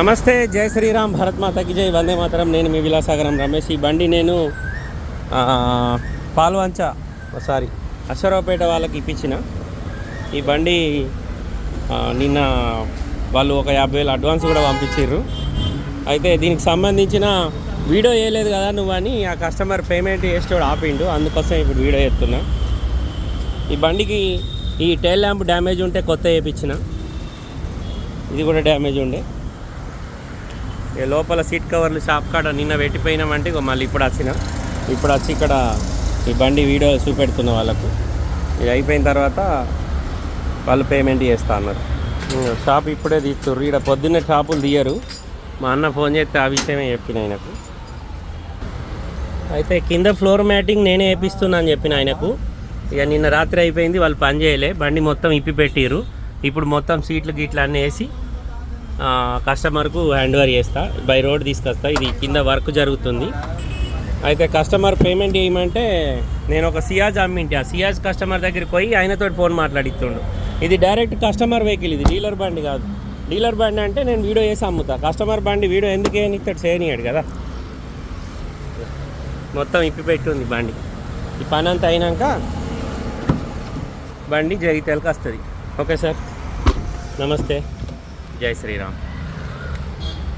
నమస్తే జై శ్రీరామ్ భరత్ మాతకి జై. వందే మాతరం. నేను మీ విలాసాగరం రమేష్. ఈ బండి నేను పాల్వంచ సారీ అశ్వరావుపేట వాళ్ళకి ఇప్పించిన. ఈ బండి నిన్న వాళ్ళు ఒక యాభై వేలు అడ్వాన్స్ కూడా పంపించారు అయితే దీనికి సంబంధించిన వీడియో వేయలేదు కదా నువ్వు అని ఆ కస్టమర్ పేమెంట్ చేసేవాడు ఆపిండు. అందుకోసం ఇప్పుడు వీడియో చేస్తున్నా. ఈ బండికి ఈ టైల్ ల్యాంప్ డ్యామేజ్ ఉంటే కొత్త వేయించిన ఇది కూడా డ్యామేజ్ ఉండే. లోపల సీట్ కవర్లు షాప్ కాడ నిన్న పెట్టిపోయినామంటే ఇక మళ్ళీ ఇప్పుడు వచ్చిన. ఇప్పుడు వచ్చి ఇక్కడ ఈ బండి వీడియో చూపెడుతున్న వాళ్ళకు. ఇది అయిపోయిన తర్వాత వాళ్ళు పేమెంట్ చేస్తా అన్నారు. షాప్ ఇప్పుడే తీస్తుర్రు. ఇక్కడ పొద్దున్నే షాపులు తీయరు. మా అన్న ఫోన్ చేస్తే ఆ విషయమే చెప్పిన ఆయనకు. అయితే కింద ఫ్లోర్ మ్యాటింగ్ నేనే వేపిస్తున్నా అని చెప్పిన ఆయనకు. ఇక నిన్న రాత్రి అయిపోయింది వాళ్ళు పని చేయలే. బండి మొత్తం ఇప్పి పెట్టిరు ఇప్పుడు మొత్తం సీట్లు గిట్లు అన్నీ వేసి కస్టమర్కు హ్యాండ్ ఓవర్ చేస్తా బై రోడ్ తీసుకొస్తా ఇది కింద వర్క్ జరుగుతుంది. అయితే కస్టమర్ పేమెంట్ చేయమంటే నేను ఒక సియాజ్ అమ్మింటి ఆ సియాజ్ కస్టమర్ దగ్గరికి పోయి ఆయనతో ఫోన్ మాట్లాడిస్తుండు. ఇది డైరెక్ట్ కస్టమర్ వెహికల్ ఇది డీలర్ బండి కాదు. డీలర్ బండి అంటే నేను వీడియో వేసి అమ్ముతా. కస్టమర్ బండి వీడియో ఎందుకు వేయనిస్తాడు చేయనియాడు కదా. మొత్తం ఇప్పి పెట్టుంది బండి. ఈ పని అంతా అయినాక బండి జగిత్యాలకు వస్తుంది ఓకే సార్. నమస్తే. జై శ్రీరామ్.